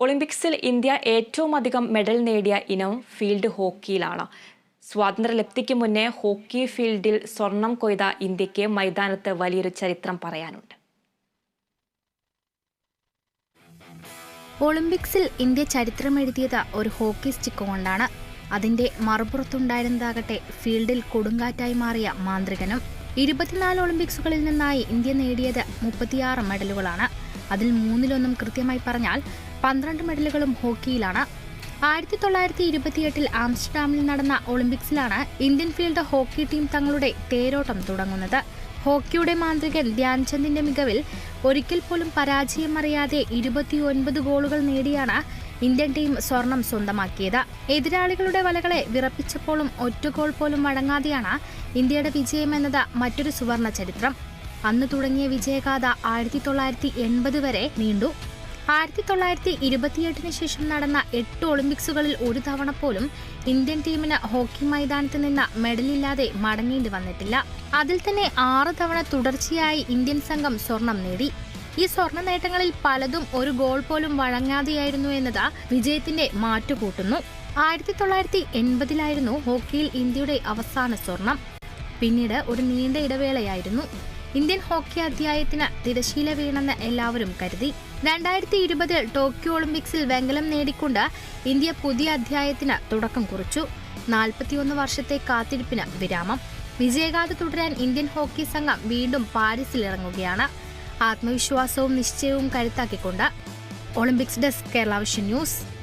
ഒളിമ്പിക്സിൽ ഇന്ത്യ ഏറ്റവും അധികം മെഡൽ നേടിയ ഇനം ഫീൽഡ് ഹോക്കിയിലാണ്. സ്വാതന്ത്ര്യലബ്ധിക്ക് മുന്നേ ഹോക്കി ഫീൽഡിൽ സ്വർണം കൊയ്ത ഇന്ത്യയ്ക്ക് മൈതാനത്ത് വലിയൊരു ചരിത്രം പറയാനുണ്ട്. ഒളിമ്പിക്സിൽ ഇന്ത്യ ചരിത്രമെഴുതിയത് ഒരു ഹോക്കി സ്റ്റിക്ക് കൊണ്ടാണ്. അതിന്റെ മറുപുറത്തുണ്ടായിരുന്നതാകട്ടെ ഫീൽഡിൽ കൊടുങ്കാറ്റായി മാറിയ മാന്ത്രികനും. ഇരുപത്തിനാല് ഒളിമ്പിക്സുകളിൽ നിന്നായി ഇന്ത്യ നേടിയത് മുപ്പത്തിയാറ് മെഡലുകളാണ്. അതിൽ മൂന്നിലൊന്നും കൃത്യമായി പറഞ്ഞാൽ പന്ത്രണ്ട് മെഡലുകളും ഹോക്കിയിലാണ്. ആയിരത്തി തൊള്ളായിരത്തി ഇരുപത്തിയെട്ടിൽ ആംസ്റ്റർഡാമിൽ നടന്ന ഒളിമ്പിക്സിലാണ് ഇന്ത്യൻ ഫീൽഡ് ഹോക്കി ടീം തങ്ങളുടെ തേരോട്ടം തുടങ്ങുന്നത്. ഹോക്കിയുടെ മാന്ത്രികൻ ധ്യാൻചന്ദിന്റെ മികവിൽ ഒരിക്കൽ പോലും പരാജയം അറിയാതെ ഇരുപത്തിയൊൻപത് ഗോളുകൾ നേടിയാണ് ഇന്ത്യൻ ടീം സ്വർണം സ്വന്തമാക്കിയത്. എതിരാളികളുടെ വലകളെ വിറപ്പിച്ചപ്പോഴും ഒറ്റ ഗോൾ പോലും വഴങ്ങാതെയാണ് ഇന്ത്യയുടെ വിജയമെന്നത് മറ്റൊരു സുവർണ ചരിത്രം. അന്ന് തുടങ്ങിയ വിജയഗാഥ ആയിരത്തി തൊള്ളായിരത്തി എൺപത് വരെ നീണ്ടു. ആയിരത്തി തൊള്ളായിരത്തി ഇരുപത്തിയെട്ടിന് ശേഷം നടന്ന എട്ട് ഒളിമ്പിക്സുകളിൽ ഒരു തവണ പോലും ഇന്ത്യൻ ടീമിന് ഹോക്കി മൈതാനത്ത് നിന്ന് മെഡലില്ലാതെ മടങ്ങേണ്ടി വന്നിട്ടില്ല. അതിൽ തന്നെ ആറ് തവണ തുടർച്ചയായി ഇന്ത്യൻ സംഘം സ്വർണം നേടി. ഈ സ്വർണ നേട്ടങ്ങളിൽ പലതും ഒരു ഗോൾ പോലും വഴങ്ങാതെയായിരുന്നു എന്നത് വിജയത്തിന്റെ മാറ്റുകൂട്ടുന്നു. ആയിരത്തി തൊള്ളായിരത്തി എൺപതിലായിരുന്നു ഹോക്കിയിൽ ഇന്ത്യയുടെ അവസാന സ്വർണം. പിന്നീട് ഒരു നീണ്ട ഇടവേളയായിരുന്നു. ഇന്ത്യൻ ഹോക്കി അധ്യായത്തിന് തിരശീല വീണെന്ന് എല്ലാവരും കരുതി. രണ്ടായിരത്തി ഇരുപതിൽ ടോക്കിയോ ഒളിമ്പിക്സിൽ വെങ്കലം നേടിക്കൊണ്ട് ഇന്ത്യ പുതിയ അധ്യായത്തിന് തുടക്കം കുറിച്ചു. നാൽപ്പത്തിയൊന്ന് വർഷത്തെ കാത്തിരിപ്പിന് വിരാമം. വിജയഗാഥ തുടരാൻ ഇന്ത്യൻ ഹോക്കി സംഘം വീണ്ടും പാരീസിൽ ഇറങ്ങുകയാണ് ആത്മവിശ്വാസവും നിശ്ചയവും കരുത്താക്കിക്കൊണ്ട്. Olympics desk Kerala vision news.